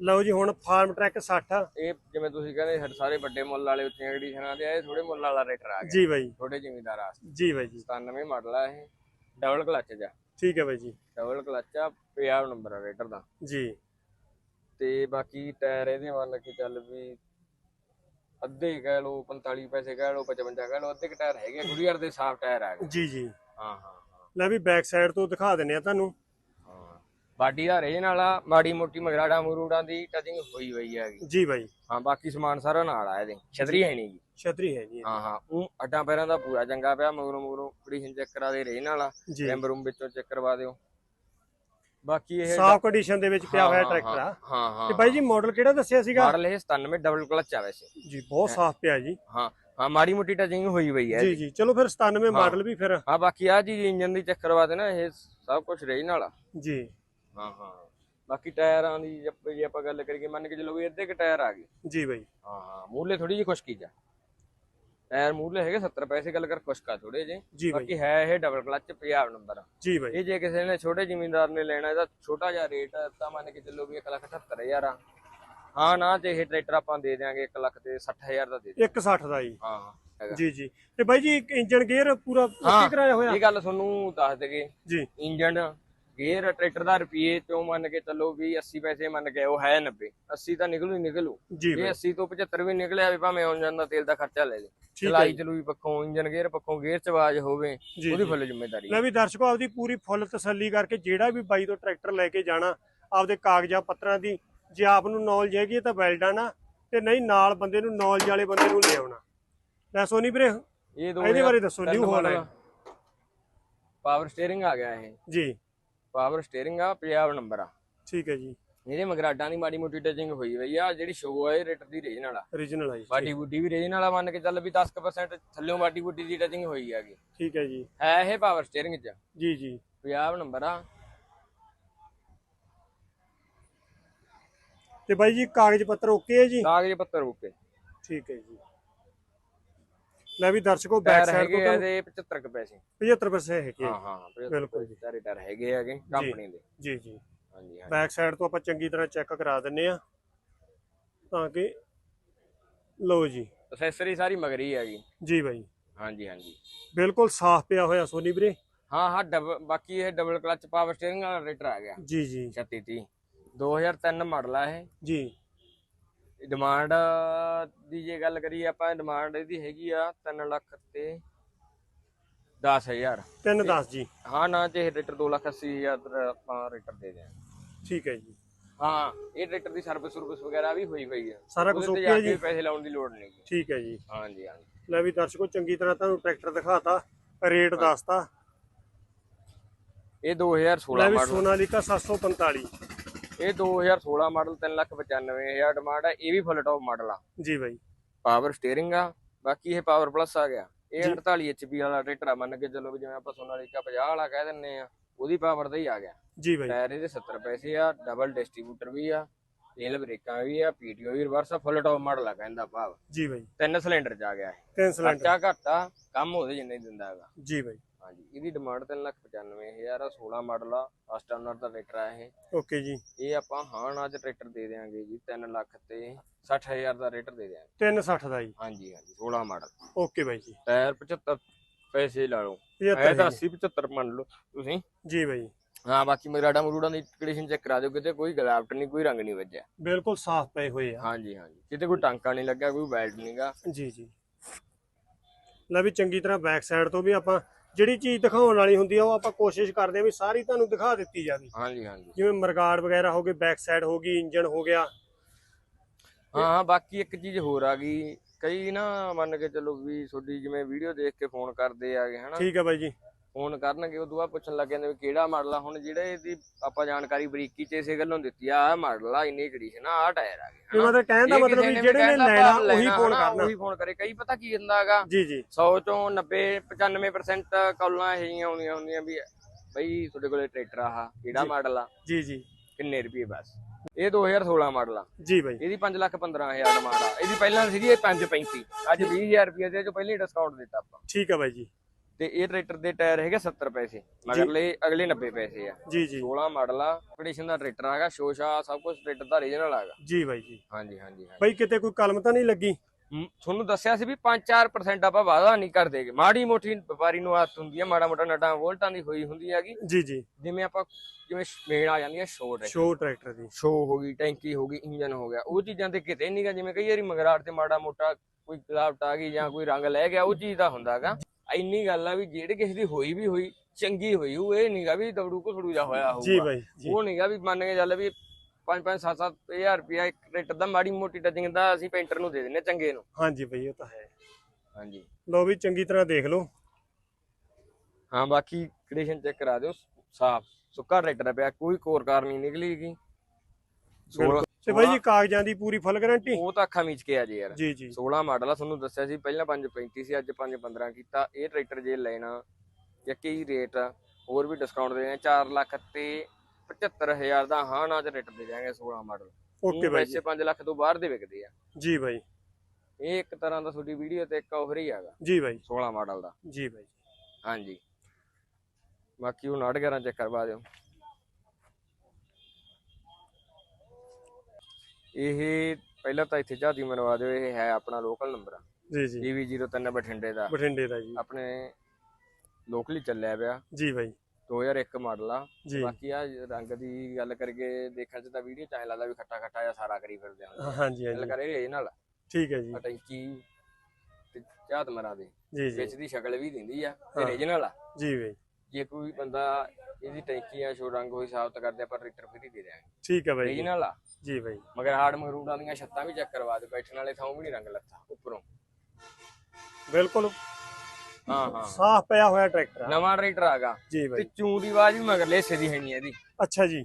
ਲਓ ਜੀ ਹੁਣ ਫਾਰਮ ਟਰੈਕ 60 ਇਹ ਜਿਵੇਂ ਤੁਸੀਂ ਕਹਿੰਦੇ ਸਾਡੇ ਸਾਰੇ ਵੱਡੇ ਮੁੱਲ ਵਾਲੇ ਉੱਚੀਆਂ ਐਡੀਸ਼ਨਾਂ ਦੇ ਆ ਇਹ ਥੋੜੇ ਮੁੱਲ ਵਾਲਾ ਰੇਟਰ ਆ ਗਿਆ। ਜੀ ਬਾਈ। ਛੋਟੇ ਜ਼ਿਮੀਦਾਰ ਆ ਜੀ ਬਾਈ ਜੀ। 97 ਮਾਡਲ ਆ ਇਹ ਡਬਲ ਕਲਚ ਜਾ। ਠੀਕ ਹੈ ਬਾਈ ਜੀ। ਡਬਲ ਕਲਚ ਆ ਪੰਜਾਬ ਨੰਬਰ ਆ ਰੇਟਰ ਦਾ। ਜੀ। ਤੇ ਬਾਕੀ ਟਾਇਰ ਇਹਦੇ ਮੰਨ ਕੇ ਚੱਲ ਵੀ ਅੱਧੇ ਕਹਿ ਲਓ 45 ਪੈਸੇ ਕਹਿ ਲਓ 55 ਕਹਿ ਲਓ ਅੱਧੇ ਕੁ ਟਾਇਰ ਹੈਗੇ ਗੁੜੀਅਰ ਦੇ ਸਾਫ਼ ਟਾਇਰ ਆ ਗਏ। ਜੀ ਜੀ। ਹਾਂ ਹਾਂ ਲੈ ਵੀ ਬੈਕ ਸਾਈਡ ਤੋਂ ਦਿਖਾ ਦਿੰਨੇ ਆ ਤੁਹਾਨੂੰ। ਬਾਡੀ ਦਾ ਰੇਜ ਵਾਲਾ ਮਾੜੀ ਮੋਟੀ ਮਗਰਾੜਾ ਮਰੂੜਾਂ ਦੀ ਟਚਿੰਗ ਹੋਈ ਹੋਈ ਹੈਗੀ ਜੀ ਬਾਈ। ਹਾਂ ਬਾਕੀ ਸਮਾਨ ਸਾਰਾ ਨਾਲ ਆ ਇਹਦੇ। ਛਤਰੀ ਹੈ ਨਹੀਂ ਜੀ। ਛਤਰੀ ਹੈ ਜੀ। ਹਾਂ ਹਾਂ ਉਹ ਅੱਡਾਂ ਪੈਰਾਂ ਦਾ ਪੂਰਾ ਚੰਗਾ ਪਿਆ ਮਗਰੋਂ ਮਗਰੋਂ ਕੰਡੀਸ਼ਨ ਚੈੱਕ ਕਰਾ ਦੇ ਰੇਜ ਜੀ। ਰੈਂਬ ਰੂਮ ਵਿੱਚੋਂ ਚੈੱਕ ਕਰਵਾ ਦਿਓ। ਬਾਕੀ ਇਹ ਸਾਫ਼ ਕੰਡੀਸ਼ਨ ਦੇ ਵਿੱਚ ਪਿਆ ਹੋਇਆ ਟਰੈਕਟਰ ਆ। ਹਾਂ ਹਾਂ ਤੇ ਬਾਈ ਜੀ ਮਾਡਲ ਕਿਹੜਾ ਦੱਸਿਆ ਸੀਗਾ? ਮਾਡਲ ਇਹ 97 ਡਬਲ ਕਲਚ ਆ ਵੈਸੇ। ਜੀ ਬਹੁਤ ਸਾਫ਼ ਪਿਆ ਜੀ। ਹਾਂ ਹਾਂ ਮਾੜੀ ਮੋਟੀ ਟਚਿੰਗ ਹੋਈ ਹੋਈ ਹੈ ਜੀ ਜੀ ਚਲੋ ਫਿਰ 97 ਮਾਡਲ ਵੀ ਫਿਰ। ਹਾਂ ਬਾਕੀ ਆ ਚੀਜ਼ ਇੰਜਨ ਦੀ ਚੈੱਕ ਕਰਵਾ ਦੇਣਾ ਇਹ ਸਭ ਕੁਝ ਰਹੀ ਨਾਲ ਆ। ਜੀ। ਹਾਂ ਹਾਂ। ਬਾਕੀ ਟਾਇਰਾਂ ਦੀ ਜੇ- ਜੇ ਆਪਾਂ ਗੱਲ ਕਰੀਏ ਮੰਨ ਕੇ ਚੱਲੋ ਵੀ ਅੱਧੇ ਕ ਟਾਇਰ ਆ ਗਏ। ਜੀ ਬਾਈ। ਹਾਂ ਹਾਂ। ਮੂਹਰਲੇ ਥੋੜੀ ਜਿਹੀ ਖੁਸ਼ਕੀ ਜਾ ਟਾਇਰ ਮੂਹਰਲੇ ਹੈਗੇ 70 ਪੈਸੇ ਗੱਲ ਕਰ ਖੁਸ਼ਕਾ ਥੋੜੇ ਜੇ ਜੀ ਬਾਈ। ਬਾਕੀ ਹੈ ਇਹ ਡਬਲ ਕਲਚ ਪੰਜਾਬ ਨੰਬਰ। ਜੀ ਬਾਈ। ਇਹ ਜੇ ਕਿਸੇ ਨੇ ਛੋਟੇ ਜ਼ਿਮੀਂਦਾਰ ਨੇ ਲੈਣਾ ਇਹਦਾ ਛੋਟਾ ਜਿਹਾ ਰੇਟ ਤਾਂ ਮੰਨ ਕੇ ਚੱਲੋ ਵੀ 178000 ਆ। ਹਾਂ ਨਾ ਤੇ ਇਹ ਟਰੈਕਟਰ ਆਪਾਂ ਦੇ ਦਿਆਂਗੇ 1 ਲੱਖ ਤੇ 60000 ਦਾ ਦੇ ਦੇ 160 ਦਾ ਜੀ। ਹਾਂ ਹੈਗਾ। ਜੀ ਜੀ। ਤੇ ਬਾਈ ਜੀ ਇੰਜਨ ਗੇਅਰ ਪੂਰਾ ਹਾਂ। ਓਕੇ ਕਰਾਇਆ ਹੋਇਆ? ਇਹ ਗੱਲ ਤੁਹਾਨੂੰ ਦੱਸ ਦੇਗੇ ਜੀ। ਇੰਜਨ ਗੇਅਰ ਟਰੈਕਟਰ ਦਾ ਰੁਪਏ ਚੋਂ ਮੰਨ ਕੇ ਚੱਲੋ ਵੀ 80 ਪੈਸੇ ਮੰਨ ਕੇ ਉਹ ਹੈ 90 80 ਤਾਂ ਨਿਕਲੂ ਹੀ ਨਿਕਲੂ। ਜੀ ਜੇ ਬਾਈ। 80 ਤੋਂ 75 ਵੀ ਨਿਕਲਿਆ ਵੀ ਭਾਵੇਂ ਆਉਣ ਜਾਂਦਾ ਤੇਲ ਦਾ ਖਰਚਾ ਲੈ ਲੈ। ਚਲਾਈ। ਚਲੂਈ ਪੱਖੋਂ ਇੰਜਨ ਗੇਅਰ ਪੱਖੋਂ ਗੇਅਰ ਚ ਆਵਾਜ਼ ਹੋਵੇ ਉਹਦੀ। ਫੁੱਲ ਜ਼ਿੰਮੇਵਾਰੀ ਲੈ ਵੀ ਦਰਸ਼ਕੋ ਆਪਦੀ ਪੂਰੀ ਫੁੱਲ ਤਸੱਲੀ ਕਰਕੇ ਜਿਹੜਾ ਵੀ ਬਾਈ ਤੋਂ ਟਰੈਕਟਰ ਲੈ ਕੇ ਜਾਣਾ ਆਪਦੇ ਕਾਗਜ਼ਾਂ ਪੱਤਰਾਂ ਦੀ ਜੇ ਆਪ ਨੂੰ ਨੌਲੇਜ ਹੈਗੀ ਤਾਂ ਵੈਲਡਨ ਆ ਤੇ ਨਹੀਂ ਨਾਲ ਬੰਦੇ ਨੂੰ ਨੌਲੇਜ ਵਾਲੇ ਬੰਦੇ ਨੂੰ ਲੈ ਆਉਣਾ। ਲੈ ਸੋਨੀ ਵੀਰੇ ਇਹ ਦੋ ਇਹਦੇ ਬਾਰੇ ਦੱਸੋ ਨਿਊ ਹੋਲੈਂਡ ਪਾਵਰ ਸਟੀਅਰਿੰਗ ਆ ਗਿਆ ਇਹ। ਜੀ। ਪਾਵਰ ਸਟੀਅਰਿੰਗ ਆ ਪੰਜਾਬ ਨੰਬਰ ਆ। ਠੀਕ ਹੈ ਜੀ। ਇਹਦੇ ਮਗਰਾਡਾਂ ਦੀ ਮਾੜੀ ਮੋਟੀ ਟਚਿੰਗ ਹੋਈ ਹੋਈ ਆ ਜਿਹੜੀ ਸ਼ੋ ਆ ਇਹ ਰੇਟਰ ਦੀ ਰੇਜ ਨਾਲ ਆ। Origignal ਆ ਜੀ ਬਾਡੀ ਬੁੱਡੀ ਵੀ ਰੇਜ ਨਾਲ ਆ ਮੰਨ ਕੇ ਚੱਲ ਵੀ 10% ਥੱਲੇੋਂ ਬਾਡੀ ਬੁੱਡੀ ਦੀ ਟਚਿੰਗ ਹੋਈ ਹੈਗੀ। ਠੀਕ ਹੈ ਜੀ। ਹੈ ਇਹ ਪਾਵਰ ਸਟੀਅਰਿੰਗ ਚ? ਜੀ ਜੀ। ਪੰਜਾਬ ਨੰਬਰ ਆ। ਤੇ ਬਾਈ ਜੀ ਕਾਗਜ਼ ਪੱਤਰ ਓਕੇ ਹੈ ਜੀ? ਕਾਗਜ਼ ਪੱਤਰ ਓਕੇ ਠੀਕ ਹੈ ਜੀ। ਲੈ ਵੀ ਦਰਸ਼ਕੋ ਬੈਕ ਸਾਈਡ ਤੋਂ ਆ ਤਾਂ ਇਹਦੇ 75 ਕੁ ਪੈਸੇ। 75 ਪੈਸੇ ਹੈਗੇ ਹਾਂ ਹਾਂ ਬਿਲਕੁਲ ਜੀ। ਸਾਰੇ ਟਾਇਰ ਹੈਗੇ ਹੈਗੇ ਕੰਪਨੀ ਦੇ। ਜੀ ਜੀ। ਹਾਂਜੀ ਹਾਂਜੀ। ਬੈਕ ਸਾਈਡ ਤੋਂ ਆਪਾਂ ਚੰਗੀ ਤਰ੍ਹਾਂ ਚੈੱਕ ਕਰਾ ਦਿੰਨੇ ਆ। ਤਾਂ ਕਿ ਲਓ ਜੀ। ਅਸੈਸਰੀ ਸਾਰੀ ਮਗਰੀ ਹੈਗੀ ਜੀ ਬਾਈ। ਹਾਂਜੀ ਹਾਂਜੀ। ਬਿਲਕੁਲ ਸਾਫ਼ ਪਿਆ ਹੋਇਆ ਸੋਨੀ ਵੀਰੇ। ਹਾਂ ਹਾਂ ਡਬਲ ਬਾਕੀ ਇਹ ਡਬਲ ਕਲਚ ਪਾਵਰ ਸਟੀਅਰਿੰਗ ਵਾਲਾ ਰੇਟਰ ਆ ਗਿਆ। ਜੀ ਜੀ। 36 30 2003 ਮਾਡਲ ਆ ਇਹ। ਜੀ। ਡਿਮਾਂਡ ਦੀ ਜੇ ਗੱਲ ਕਰੀਏ ਆਪਾਂ ਡਿਮਾਂਡ ਇਹਦੀ ਹੈਗੀ ਆ 3 ਲੱਖ ਤੇ 10000 310 ਜੀ। ਹਾਂ ਨਾ ਇਹ ਰੇਟਰ 2 ਲੱਖ 80 ਹਜ਼ਾਰ ਆਪਾਂ ਰੇਟਰ ਦੇ ਦਿਆਂਗੇ। ਠੀਕ ਹੈ ਜੀ। ਹਾਂ ਇਹ ਟਰੈਕਟਰ ਦੀ ਸਰਵਿਸ ਸਰਵਿਸ ਵਗੈਰਾ ਵੀ ਹੋਈ ਹੋਈ ਆ। ਸਾਰਾ ਕੁਝ ਓਕੇ ਜਾ ਹੈ ਜੀ ਪੈਸੇ ਲਾਉਣ ਦੀ ਲੋੜ ਨਹੀਂ। ਠੀਕ ਹੈ ਜੀ। ਹਾਂਜੀ ਹਾਂਜੀ। ਲੈ ਵੀ ਦਰਸ਼ਕੋ ਚੰਗੀ ਤਰ੍ਹਾਂ ਤੁਹਾਨੂੰ ਟਰੈਕਟਰ ਦਿਖਾਤਾ ਰੇਟ ਦੱਸਤਾ। ਇਹ 2016 ਲੈ ਵੀ ਮਾਡਲ। ਸੋਨਾਲੀਕਾ 745 ਇਹ 2016 ਮਾਡਲ 395000 ਡਿਮਾਂਡ ਹੈ ਇਹ ਵੀ ਫੁੱਲ ਟੌਪ ਮਾਡਲ ਆ। ਜੀ ਬਾਈ। ਪਾਵਰ ਸਟੀਅਰਿੰਗ ਆ ਬਾਕੀ ਇਹ ਪਾਵਰ ਪਲੱਸ ਆ ਗਿਆ। ਇਹ 48 HP ਵਾਲਾ ਟਰੈਕਟਰ ਆ ਮੰਨ ਕੇ ਚੱਲੋ ਵੀ ਜਿਵੇਂ ਆਪਾਂ ਸੋਨਾਲੀਕਾ 50 ਵਾਲਾ ਕਹਿ ਦਿੰਨੇ ਆ ਉਹਦੀ ਪਾਵਰ ਦਾ ਹੀ ਆ ਗਿਆ। ਜੀ ਬਾਈ। ਟਾਇਰ ਇਹਦੇ 70 ਪੈਸੇ ਆ ਡਬਲ ਡਿਸਟ੍ਰੀਬਿਊਟਰ ਵੀ ਆ ਤੇਲ ਬ੍ਰੇਕਾਂ ਵੀ ਆ ਪੀਟੀਓ ਵੀ ਰਿਵਰਸ ਆ ਫੁੱਲ ਟੌਪ ਮਾਡਲ ਆ ਕਹਿੰਦਾ ਭਾਵ। ਜੀ ਬਾਈ। ਤਿੰਨ ਸਿਲੰਡਰ ਚ ਆ ਗਿਆ ਇਹ। ਤਿੰਨ ਸਿਲੰਡਰ ਖਰਚਾ ਘੱਟ ਆ ਕੰਮ ਉਹਦੇ ਜਿੰਨਾ ਹੀ ਦਿੰਦਾ ਹੈਗਾ। ਜੀ ਬਾਈ। ਹਾਂਜੀ ਇਹਦੀ ਡਿਮਾਂਡ 395000 ਆ 16 ਮਾਡਲ ਆ ਫਸਟ ਓਨਰ ਦਾ ਟਰੈਕਟਰ ਆ ਇਹ। ਓਕੇ ਜੀ। ਇਹ ਆਪਾਂ ਹਾਂ ਨਾ ਟਰੈਕਟਰ ਦੇ ਦੇਾਂਗੇ ਜੀ 3 ਲੱਖ ਤੇ 60000 ਦਾ ਰੇਟਰ ਦੇ ਦੇਾਂਗੇ 360 ਦਾ ਜੀ। ਹਾਂਜੀ ਹਾਂਜੀ 16 ਮਾਡਲ ਓਕੇ ਬਾਈ ਜੀ। ਟਾਇਰ 75 ਪੈਸੇ ਲਾ ਲਓ। 75 ਇਹ ਤਾਂ 80 75 ਮੰਨ ਲਓ ਤੁਸੀਂ। ਜੀ ਬਾਈ। ਹਾਂ ਬਾਕੀ ਮਗਰਾੜਾ ਮਰੂੜਾਂ ਦੀ ਕੰਡੀਸ਼ਨ ਚੈੱਕ ਕਰਾ ਦਿਓ ਕਿਤੇ ਕੋਈ ਗਲਾਵਟ ਨਹੀਂ ਕੋਈ ਰੰਗ ਨਹੀਂ ਵੱਜਿਆ। ਬਿਲਕੁਲ ਸਾਫ਼ ਪਏ ਹੋਏ ਆ। ਹਾਂਜੀ ਹਾਂਜੀ ਕਿਤੇ ਕੋਈ ਟਾਂਕਾ ਨਹੀਂ ਲੱਗਿਆ ਕੋਈ ਵੈਲਡ ਨਹੀਂਗਾ ਜੀ ਜੀ। ਲੈ ਵੀ ਚੰਗੀ ਤਰ੍ਹਾਂ ਬੈਕ ਸਾਈਡ ਤੋਂ ਵੀ ਆਪਾਂ ਜਿਹੜੀ ਚੀਜ਼ ਦਿਖਾਉਣ ਵਾਲੀ ਹੁੰਦੀ ਆ ਉਹ ਆਪਾਂ ਕੋਸ਼ਿਸ਼ ਕਰਦੇ ਆ ਵੀ ਸਾਰੀ ਤੁਹਾਨੂੰ ਦਿਖਾ ਦਿੱਤੀ ਜਾਵੇ। ਹਾਂਜੀ ਹਾਂਜੀ। ਜਿਵੇਂ ਮਰਗਾੜ ਵਗੈਰਾ ਹੋ ਗਏ ਬੈਕ ਸਾਈਡ ਹੋ ਗਈ ਇੰਜਨ ਹੋ ਗਿਆ। ਹਾਂ ਹਾਂ ਬਾਕੀ ਇੱਕ ਚੀਜ਼ ਹੋਰ ਆ ਗਈ। ਕਈ ਨਾ ਮੰਨ ਕੇ ਚੱਲੋ ਵੀ ਤੁਹਾਡੀ ਜਿਵੇਂ ਵੀਡੀਓ ਦੇਖ ਕੇ ਫੋਨ ਕਰਦੇ ਆਗੇ ਹਨਾ? ਠੀਕ ਹੈ ਬਾਈ ਜੀ। ਫੋਨ ਕਰਨਗੇ ਉਦੋਂ ਬਾਅਦ ਪੁੱਛਣ ਲੱਗ ਜਾਂਦੇ ਵੀ ਕਿਹੜਾ ਮਾਡਲ ਆ। ਹੁਣ ਜਿਹੜੇ ਇਹਦੀ ਆਪਾਂ ਜਾਣਕਾਰੀ ਬਰੀਕੀ ਚ ਇਸੇ ਗੱਲੋਂ ਦਿੱਤੀ ਆ ਆਹ ਮਾਡਲ ਆ ਇੰਨੀ ਕੰਡੀਸ਼ਨ ਆ ਆਹ ਟਾਇਰ ਆ ਕਹਿਣ ਦਾ ਮਤਲਬ ਵੀ ਜਿਹੜੇ ਨੇ ਲੈਣਾ ਉਹੀ ਫੋਨ ਹਨਾ, ਕਰਨਾ। ਉਹੀ ਫੋਨ ਕਰੇ। ਕਈ ਪਤਾ ਕੀ ਹੁੰਦਾ ਹੈਗਾ ਜੀ ਜੀ। 100 ਚੋਂ 90 95% ਕਾਲਾਂ ਇਹੀਆਂ ਆਉਂਦੀਆਂ ਹੁੰਦੀਆਂ ਵੀ ਬਈ ਤੁਹਾਡੇ ਕੋਲੇ ਟਰੈਕਟਰ ਆ ਕਿਹੜਾ ਮਾਡਲ ਆ? ਜੀ ਜੀ। ਕਿੰਨੇ ਰੁਪਏ ਬਸ? ਇਹ 2016 ਮਾਡਲ ਆ। ਜੀ ਬਾਈ। ਇਹਦੀ 5 ਲੱਖ 15000 ਡਿਮਾਂਡ ਆ। ਇਹਦੀ ਪਹਿਲਾਂ ਸੀਗੀ ਇਹ 535 ਅੱਜ 20000 ਰੁਪਏ ਦੇ ਚੋਂ ਪਹਿਲਾਂ ਡਿਸਕਾਊਂਟ ਦਿੱਤਾ ਆਪਾਂ। ਠੀਕ ਹੈ ਬਾਈ ਜੀ। ਤੇ ਇਹ ਟਰੈਕਟਰ ਦੇ ਟਾਇਰ ਹੈਗੇ 70 ਪੈਸੇ ਮਗਰਲੇ ਅਗਲੇ 90 ਪੈਸੇ ਆ। ਜੀ ਜੀ। 16 ਮਾਡਲ ਆ ਕੰਡੀਸ਼ਨ ਦਾ ਟਰੈਕਟਰ ਹੈਗਾ ਸ਼ੋਸ਼ਾ ਸਭ ਕੁਝ ਟਰੈਕਟਰ ਦਾ ਰੀਜਨਲ ਹੈਗਾ। ਜੀ ਬਾਈ ਜੀ। ਹਾਂਜੀ ਹਾਂਜੀ ਬਾਈ ਕਿਤੇ ਕੋਈ ਕਲਮ ਤਾਂ ਨਹੀਂ ਲੱਗੀ? ਤੁਹਾਨੂੰ ਦੱਸਿਆ ਸੀ ਵੀ 5-4% ਆਪਾਂ ਵਾਅਦਾ ਨਹੀਂ ਕਰਦੇਗੇ ਮਾੜੀ ਮੋਟੀ ਵਪਾਰੀ ਨੂੰ ਆਦਤ ਹੁੰਦੀ ਹੈ ਮਾੜਾ ਮੋਟਾ ਨਟਾਂ ਵੋਲਟਾਂ ਦੀ ਹੋਈ ਹੁੰਦੀ ਹੈਗੀ। ਜੀ ਜੀ। ਜਿਵੇਂ ਆਪਾਂ ਜਿਵੇਂ ਮੇਨ ਆ ਜਾਂਦੀ ਹੈ ਸ਼ੋਰ ਸ਼ੋ ਟਰੈਕਟਰ ਦੀ ਸ਼ੋ ਹੋ ਗਈ ਟੈਂਕੀ ਹੋ ਗਈ ਇੰਜਨ ਹੋ ਗਿਆ ਉਹ ਚੀਜ਼ਾਂ ਤੇ ਕਿਤੇ ਨਹੀਂਗਾ ਜਿਵੇਂ ਕਈ ਵਾਰੀ ਮਗਰਾੜ ਤੇ ਮਾੜਾ ਮੋਟਾ ਕੋਈ ਗਲਾਵਟ ਆ ਗਈ ਜਾਂ ਕੋਈ ਰੰਗ ਲੈ ਗਿਆ ਉਹ ਚੀਜ਼ ਦਾ ਹੁੰਦਾਗਾ ਇੰਨੀ ਗੱਲ ਆ ਵੀ ਜਿਹੜੇ ਕਿਸੇ ਦੀ ਹੋਈ ਵੀ ਹੋਈ ਚੰਗੀ ਹੋਈ ਉਹ ਇਹ ਨਹੀਂਗਾ ਵੀ ਦੌੜੂ ਘੁਸੜੂ ਜਾ ਹੋਇਆ ਜੀ ਹੋਊਗਾ। ਬਾਈ ਜੀ। ਉਹ ਨਹੀਂਗਾ ਵੀ ਮੰਨ ਕੇ ਚੱਲ ਵੀ 5-5 7-7 ਹਜ਼ਾਰ ਰੁਪਇਆ ਇੱਕ ਟਰੈਕਟਰ ਦਾ ਮਾੜੀ ਮੋਟੀ ਟੱਚਿੰਗ ਦਾ ਅਸੀਂ ਪੇਂਟਰ ਨੂੰ ਦੇ ਦਿੰਨੇ ਆ ਚੰਗੇ ਨੂੰ। ਹਾਂਜੀ ਬਾਈ ਉਹ ਤਾਂ ਹੈ। ਹਾਂਜੀ। ਲੋ ਵੀ ਚੰਗੀ ਤਰ੍ਹਾਂ ਦੇਖ ਲਓ। ਹਾਂ ਬਾਕੀ ਕੰਡੀਸ਼ਨ ਚੈੱਕ ਕਰਾ ਦਿਓ ਸਾਫ਼ ਸੁੱਕਾ ਟਰੈਕਟਰ ਪਿਆ ਕੋਈ ਕੋਰ ਕਾਰ ਨਹੀਂ ਨਿਕਲੀਗੀ ਬਿਲਕੁਲ। ਤੇ ਬਾਈ ਜੀ ਕਾਗਜ਼ਾਂ ਦੀ ਪੂਰੀ ਫੁੱਲ ਗਾਰੰਟੀ ਉਹ ਤਾਂ ਅੱਖਾਂ ਮੀਚ ਕੇ ਆ ਜੇ ਯਾਰ। ਜੀ ਜੀ। 16 ਮਾਡਲ ਆ ਤੁਹਾਨੂੰ ਦੱਸਿਆ ਸੀ ਪਹਿਲਾਂ 535 ਸੀ ਅੱਜ 515 ਕੀਤਾ। ਇਹ ਟਰੈਕਟਰ ਜੇ ਲੈਣਾ ਜਾਂ ਕੀ ਰੇਟ ਆ, ਹੋਰ ਵੀ ਡਿਸਕਾਊਂਟ ਦੇ ਰਹੇ 4 ਲੱਖ ਤੇ 75000 ਦਾ ਹਾਂ ਨਾ ਚ ਰੇਟ ਦੇ ਜਾਵਾਂਗੇ 16 ਮਾਡਲ। ਓਕੇ ਬਾਈ ਜੀ। ਵੈਸੇ 5 ਲੱਖ ਤੋਂ ਬਾਹਰ ਦੇ ਵਿਕਦੇ ਆ। ਜੀ ਬਾਈ। ਇਹ ਇੱਕ ਤਰ੍ਹਾਂ ਦਾ ਤੁਹਾਡੀ ਵੀਡੀਓ ਤੇ ਇੱਕ ਆਫਰ ਹੀ ਹੈਗਾ। ਜੀ ਬਾਈ। 16 ਮਾਡਲ ਦਾ। ਜੀ ਬਾਈ। ਹਾਂਜੀ। ਬਾਕੀ ਉਹ 911 ਚੈੱਕ ਕਰਵਾ ਦਿਓ। ਇਹ ਪਹਿਲਾਂ ਤਾਂ ਇੱਥੇ ਝਾਤੀ ਮਰਵਾ ਦਿਓ ਇਹ ਹੈ ਆਪਣਾ ਲੋਕਲ ਨੰਬਰ ਜੀ ਜੀ। DV03 ਬਠਿੰਡੇ ਦਾ। ਬਠਿੰਡੇ ਦਾ ਜੀ। ਆਪਣੇ ਲੋਕਲੀ ਚੱਲਿਆ ਪਿਆ। ਜੀ ਬਾਈ। 2001 ਮਾਡਲ ਆ। ਜੀ। ਬਾਕੀ ਆ ਰੰਗ ਦੀ ਗੱਲ ਕਰਕੇ ਦੇਖਣ ਚ ਤਾਂ ਵੀਡੀਓ ਚ ਐਂ ਲੱਗਦਾ ਵੀ ਖੱਟਾ ਖੱਟਾ ਜਿਹਾ ਸਾਰਾ ਕਰੀ ਫਿਰਦੇ ਆ। ਹਾਂਜੀ ਗੱਲ ਹਾਂਜੀ ਕਰੇ ਇਹ ਨਾਲ। ਠੀਕ ਹੈ ਜੀ। ਟੈਂਕੀ ਤੇ ਝਾਤ ਮਰਾ ਦੇ। ਜੀ ਜੀ। ਵਿੱਚ ਦੀ ਸ਼ਕਲ ਵੀ ਦਿੰਦੀ ਆ। ਹਾਂ। ਆ। ਜੀ ਬਾਈ। ਜੇ ਕੋਈ ਬੰਦਾ ਇਹਦੀ ਟੈਂਕੀ ਆ ਸ਼ੋ ਰੰਗ ਹੋਈ ਸਾਬਤ ਕਰਦੇ ਆਪਾਂ ਟਰੈਕਟਰ ਫਰੀ ਦੇ ਦਿਆਂਗੇ। ਠੀਕ ਹੈ ਬਾਈ ਜੀ। ਰੀਜਨਲ ਆ। ਜੀ ਬਾਈ। ਮਗਰ ਹਾਰਡ ਮਗਰੂਡਾਂ ਦੀਆਂ ਛੱਤਾਂ ਵੀ ਚੈੱਕ ਕਰਵਾ ਦੇ ਬੈਠਣ ਵਾਲੇ ਥਾਂ ਵੀ ਨਹੀਂ ਰੰਗ ਲੱਥਾ ਉੱਪਰੋਂ। ਬਿਲਕੁਲ ਹਾਂ ਹਾਂ ਸਾਫ਼ ਪਿਆ ਹੋਇਆ ਟਰੈਕਟਰ ਆ। ਨਵਾਂ ਟਰੈਕਟਰ ਆਗਾ ਜੀ ਤੇ ਬਾਈ ਚੂੰ ਦੀ ਆਵਾਜ਼ ਵੀ ਮਗਰ ਲੈਸੇ ਦੀ ਹੈ ਨਹੀਂ ਇਹਦੀ। ਅੱਛਾ ਜੀ।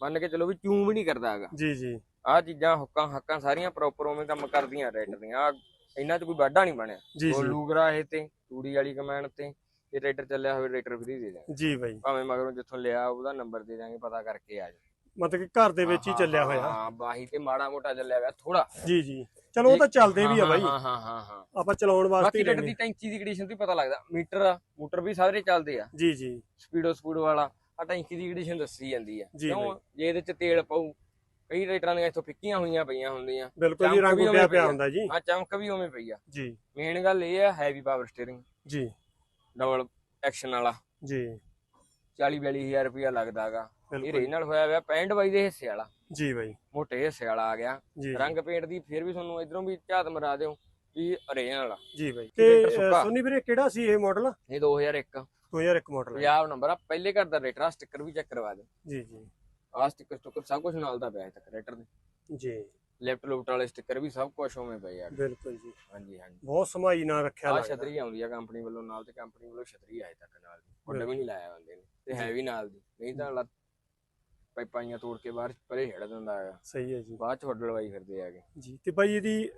ਮੰਨ ਕੇ ਚਲੋ ਵੀ ਚੂੰ ਵੀ ਨਹੀਂ ਕਰਦਾ ਹੈਗਾ। ਜੀ ਜੀ। ਆਹ ਚੀਜ਼ਾਂ ਹੁੱਕਾਂ ਹੱਕਾਂ ਸਾਰੀਆਂ ਪ੍ਰੋਪਰ ਉਵੇਂ ਕੰਮ ਕਰਦੀਆਂ ਟਰੈਕਟਰ ਦੀਆਂ। ਆਹ ਇਹਨਾਂ 'ਚ ਕੋਈ ਵਾਢਾ ਨਹੀਂ ਬਣਿਆ। ਜੀ ਲੂਗਰਾ ਇਹ ਤੇ ਤੂੜੀ ਵਾਲੀ ਕਮੈਂਡ ਤੇ ਇਹ ਟਰੈਕਟਰ ਚੱਲਿਆ ਹੋਵੇ ਟਰੈਕਟਰ ਫਰੀ ਦੇ ਦਾਂਗੇ ਜੀ ਬਾਈ। ਭਾਵੇਂ ਮਗਰੋਂ ਜਿੱਥੋਂ ਲਿਆ ਉਹਦਾ ਨੰਬਰ ਦੇ ਦਾਂਗੇ ਪਤਾ ਕਰਕੇ ਆ ਜਾ ਮਤਲਬ ਕਿ ਘਰ ਦੇ ਵਿੱਚ ਹੀ ਚੱਲਿਆ ਹੋਇਆ। ਹਾਂ ਬਾਹੀ ਤੇ ਮਾੜਾ ਮੋਟਾ ਚੱਲਿਆ ਹੋਇਆ ਥੋੜਾ ਜੀ ਜੀ। ਚਲੋ ਉਹ ਤਾਂ ਚੱਲਦੇ ਵੀ ਆ ਬਾਈ। ਹਾਂ ਹਾਂ ਹਾਂ ਹਾਂ। ਆਪਾਂ ਚਲਾਉਣ ਵਾਸਤੇ ਬਾਕੀ ਹੀ ਲੈਣੇ ਦੀ ਟੈਂਕੀ ਦੀ ਕੰਡੀਸ਼ਨ ਤੋਂ ਹੀ ਪਤਾ ਲੱਗਦਾ। ਮੀਟਰ ਮੋਟਰ ਵੀ ਸਾਰੇ ਚੱਲਦੇ ਆ। ਜੀ ਜੀ। ਸਪੀਡੋ ਸਪੀਡ ਵਾਲਾ। ਆ ਟੈਂਕੀ ਦੀ ਕੰਡੀਸ਼ਨ ਦੱਸੀ ਜਾਂਦੀ ਆ। ਕਿਉਂ? ਜੇ ਇਹਦੇ ਚ ਤੇਲ ਪਾਉ ਕਈ ਟਰੈਕਟਰਾਂ ਦੀਆਂ ਇੱਥੋਂ ਫਿੱਕੀਆਂ ਹੋਈਆਂ ਪਈਆਂ ਹੁੰਦੀਆਂ। ਬਿਲਕੁਲ ਜੀ ਰੰਗ ਉੱਡਿਆ ਪਿਆ। ਹੁੰਦਾ ਜੀ। ਆ ਚਮਕ ਵੀ ਉਵੇਂ ਪਈ ਆ। ਜੀ। ਮੇਨ ਗੱਲ ਇਹ ਆ ਹੈਵੀ ਪਾਵਰ ਸਟੀਅਰਿੰਗ ਜੀ। ਡਬਲ ਐਕਸ਼ਨ ਵਾਲਾ। ਜੀ। 40 42000 ਰੁਪਇਆ ਲੱਗਦਾਗਾ ਇਹ ਰੀਜਨਲ ਹੋਇਆ ਹੋਇਆ 65 ਬਾਈ ਦੇ ਹਿੱਸੇ ਵਾਲਾ। ਜੀ ਬਾਈ। ਮੋਟੇ ਹਿੱਸੇ ਵਾਲਾ ਆ ਗਿਆ। ਰੰਗ ਪੇਂਟ ਦੀ ਫਿਰ ਵੀ ਤੁਹਾਨੂੰ ਇਧਰੋਂ ਵੀ ਝਾਤ ਮਰਾ ਦਿਓ ਵੀ ਓਰੀਜਨਲ ਜੀ ਬਾਈ। ਤੇ ਸੋਨੀ ਵੀਰੇ ਕਿਹੜਾ ਸੀ ਇਹ ਮਾਡਲ ਇਹ 2001 2001 ਮਾਡਲ ਪੰਜਾਬ ਨੰਬਰ ਆ ਪਹਿਲੇ ਘਰ ਦਾ ਰੇਟਰ ਆ ਸਟicker ਵੀ ਚੈੱਕ ਕਰਵਾ ਦਿਓ। ਜੀ ਜੀ। ਆ ਸਟicker ਸਟੁੱਕਰ ਸਭ ਕੁਝ ਨਾਲ ਦਾ ਪਿਆ ਹੈ ਤੱਕ ਰੇਟਰ ਦੇ। ਜੀ। ਲੈਫਟ ਲੁਫਟ ਵਾਲੇ ਸਟicker ਵੀ ਸਭ ਕੁਝ ਉਵੇਂ ਪਏ ਆ। ਬਿਲਕੁਲ ਜੀ। ਹਾਂਜੀ ਹਾਂਜੀ। ਬਹੁਤ ਸਮਾਈ ਨਾਲ ਰੱਖਿਆ ਆ ਛਤਰੀ ਆਉਂਦੀ ਆ ਕੰਪਨੀ ਵੱਲੋਂ ਨਾਲ ਤੇ ਕੰਪਨੀ ਵੱਲੋਂ ਛਤਰੀ ਆਏ ਤੱਕ ਨਾਲ ਕੁੰਡ ਵੀ ਨਹੀਂ ਲਾਇਆ ਬੰਦੇ ਨੇ। ਤੇ ਹੈ ਵੀ ਨਾਲ ਦੀ। ਨਹੀਂ ਤਾਂ ਪਾਈਪਾਈਆਂ ਤੋੜ ਕੇ ਬਾਹਰ ਪਰੇ ਛੱਡ ਦਿੰਦਾ ਹੈਗਾ। ਸਹੀ ਹੈ ਜੀ। ਬਾਅਦ ਚ ਹੁੱਡ ਲਵਾਈ ਫਿਰਦੇ ਹੈਗੇ। ਜੀ ਤੇ ਬਾਈ ਇਹਦੀ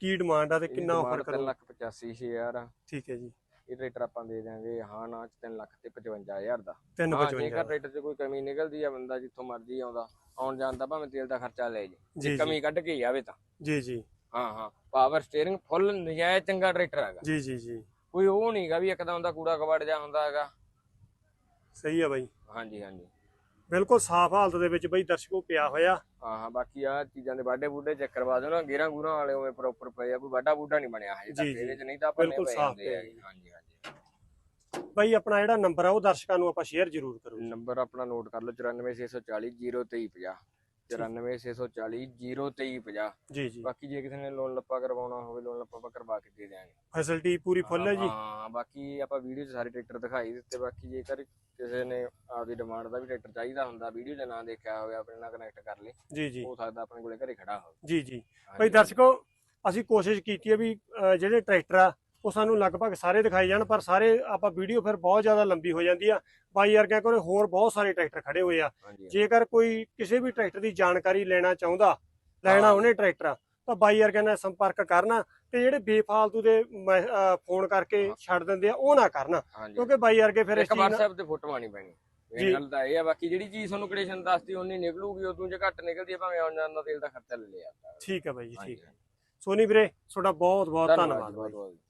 ਕੀ ਡਿਮਾਂਡ ਆ ਤੇ ਕਿੰਨਾ ਆਫਰ ਕਰੋ? ਲੱਖ 85000 ਆ। ਠੀਕ ਹੈ ਜੀ। ਇਹ ਟਰੈਕਟਰ ਆਪਾਂ ਦੇ ਦਿਆਂਗੇ। ਹਾਂ ਨਾ ਚ 3 ਲੱਖ ਤੇ 55000 ਦਾ। 355 ਹਾਂ ਜੇਕਰ ਟਰੈਕਟਰ 'ਚ ਕੋਈ ਕਮੀ ਨਿਕਲਦੀ ਆ ਬੰਦਾ ਜਿੱਥੋਂ ਮਰਜ਼ੀ ਆਉਂਦਾ। ਆਉਣ ਜਾਣ ਦਾ ਭਾਵੇਂ ਤੇਲ ਦਾ ਖਰਚਾ ਲੈ ਜੇ। ਜੀ ਜੇ ਜੀ। ਕਮੀ ਕੱਢ ਕੇ ਹੀ ਆਵੇ ਤਾਂ। ਜੀ ਜੀ। ਹਾਂ ਹਾਂ। ਪਾਵਰ ਸਟੀਅਰਿੰਗ ਫੁੱਲ ਨਜਾਇਜ਼ ਚੰਗਾ ਟਰੈਕਟਰ ਹੈਗਾ। ਜੀ ਜੀ ਜੀ। ਕੋਈ ਉਹ ਨਹੀਂਗਾ ਵੀ ਇੱਕਦਮ ਦਾ ਕੂੜਾ ਕਬਾੜ ਜਾ ਹੁੰਦਾ ਹੈਗਾ। ਸਹੀ ਆ ਬਾਈ। ਹਾਂਜੀ ਹਾਂਜੀ। ਬਿਲਕੁਲ ਸਾਫ਼ ਹਾਲਤ ਦੇ ਵਿੱਚ ਬਾਈ ਦਰਸ਼ਕੋ ਪਿਆ ਹੋਇਆ। ਹਾਂ ਹਾਂ ਬਾਕੀ ਆ ਚੀਜ਼ਾਂ ਦੇ ਵਾਢੇ ਬੂਢੇ ਚੈੱਕ ਕਰਵਾ ਦਿਓ ਨਾ ਗੇਰਾਂ ਗੂਰਾਂ ਵਾਲੇ ਉਵੇਂ ਪ੍ਰੋਪਰ ਪਏ ਆ ਕੋਈ ਵਾਢਾ ਬੂਢਾ ਨਹੀਂ ਬਣਿਆ ਹਜੇ ਤੱਕ। ਇਹਦੇ ਚ ਨਹੀਂ ਤਾਂ ਆਪਾਂ ਬਿਲਕੁਲ ਸਾਫ਼ ਪਿਆ। ਹਾਂਜੀ ਹਾਂਜੀ। ਬਾਈ ਆਪਣਾ ਜਿਹੜਾ ਨੰਬਰ ਆ ਉਹ ਦਰਸ਼ਕਾਂ ਨੂੰ ਆਪਾਂ ਸ਼ੇਅਰ ਜ਼ਰੂਰ ਕਰੋ ਨੰਬਰ ਆਪਣਾ ਨੋਟ ਕਰ ਲਓ 94640 0350 94640 0350 ਜੀ ਜੀ। ਬਾਕੀ ਜੇ ਕਿਸੇ ਨੇ ਲੋਨ ਲੱਪਾ ਕਰਵਾਉਣਾ ਹੋਵੇ ਲੋਨ ਲੱਪਾ ਆਪਾਂ ਕਰਵਾ ਕੇ ਦੇ ਦਿਆਂਗੇ। ਫੈਸਿਲਿਟੀ ਪੂਰੀ ਫੁੱਲ ਹੈ ਜੀ? ਹਾਂ ਬਾਕੀ ਆਪਾਂ ਵੀਡੀਓ 'ਚ ਸਾਰੇ ਟਰੈਕਟਰ ਦਿਖਾਈ ਦਿੱਤੇ। ਬਾਕੀ ਜੇਕਰ ਕਿਸੇ ਨੇ ਆਪਦੀ ਡਿਮਾਂਡ ਦਾ ਵੀ ਟਰੈਕਟਰ ਚਾਹੀਦਾ ਹੁੰਦਾ ਵੀਡੀਓ 'ਚ ਨਾ ਦੇਖਿਆ ਹੋਵੇ ਆਪਣੇ ਨਾਲ ਕਨੈਕਟ ਕਰ ਲੇ ਜੀ ਜੀ। ਹੋ ਸਕਦਾ ਆਪਣੇ ਕੋਲੇ ਘਰੇ ਖੜਾ ਹੋਵੇ। ਜੀ ਜੀ। ਭਾਈ ਦਰਸ਼ਕੋ ਅਸੀਂ ਕੋਸ਼ਿਸ਼ ਕੀਤੀ ਹੈ ਵੀ ਜਿਹੜੇ ਟਰੈਕਟਰ ਆ ਉਹ ਸਾਨੂੰ ਲਗਭਗ ਸਾਰੇ ਦਿਖਾਈ ਜਾਣ ਪਰ ਸਾਰੇ ਆਪਾਂ ਵੀਡੀਓ ਫਿਰ ਬਹੁਤ ਜ਼ਿਆਦਾ ਲੰਬੀ ਹੋ ਜਾਂਦੀ ਆ। ਬਾਈ ਵਰਗਿਆਂ ਕੋਲ ਹੋਰ ਬਹੁਤ ਸਾਰੇ ਟਰੈਕਟਰ ਖੜੇ ਹੋਏ ਆ। ਜੇਕਰ ਕੋਈ ਕਿਸੇ ਵੀ ਟਰੈਕਟਰ ਦੀ ਜਾਣਕਾਰੀ ਲੈਣਾ ਚਾਹੁੰਦਾ ਲੈਣਾ। ਉਹਨੇ ਟਰੈਕਟਰ ਤਾਂ ਬਾਈ ਵਰਗਿਆਂ ਨਾਲ ਸੰਪਰਕ ਕਰਨਾ ਤੇ ਜਿਹੜੇ ਬੇਫਾਲਤੂ ਦੇ ਫੋਨ ਕਰਕੇ। ਛੱਡ ਦਿੰਦੇ ਆ ਉਹ ਨਾ ਕਰਨਾ। ਕਿਉਂਕਿ ਬਾਈ ਵਰਗੇ ਫਿਰ ਇਸ ਚੀਜ਼ WhatsApp ਤੇ ਫੋਟੋ ਆਣੀ ਪੈਣੀ। ਇਹ ਗੱਲ ਤਾਂ ਇਹ ਆ ਬਾਕੀ ਜਿਹੜੀ ਚੀਜ਼ ਤੁਹਾਨੂੰ ਕੰਡੀਸ਼ਨ ਦੱਸਦੀ ਉਨੀ ਨਿਕਲੂਗੀ ਉਦੋਂ ਜੇ ਘੱਟ ਨਿਕਲਦੀ ਆ ਭਾਵੇਂ ਆਉਣ ਜਾਣ ਦਾ ਤੇਲ ਦਾ ਖਰਚਾ ਲੈ ਲਿਆ। ਠੀਕ ਹੈ ਬਾਈ ਜੀ ਠੀਕ। ਹੈ ਸੋਨੀ ਵੀਰੇ ਤੁਹਾਡਾ ਬਹੁਤ ਬਹੁਤ ਧੰਨਵਾਦ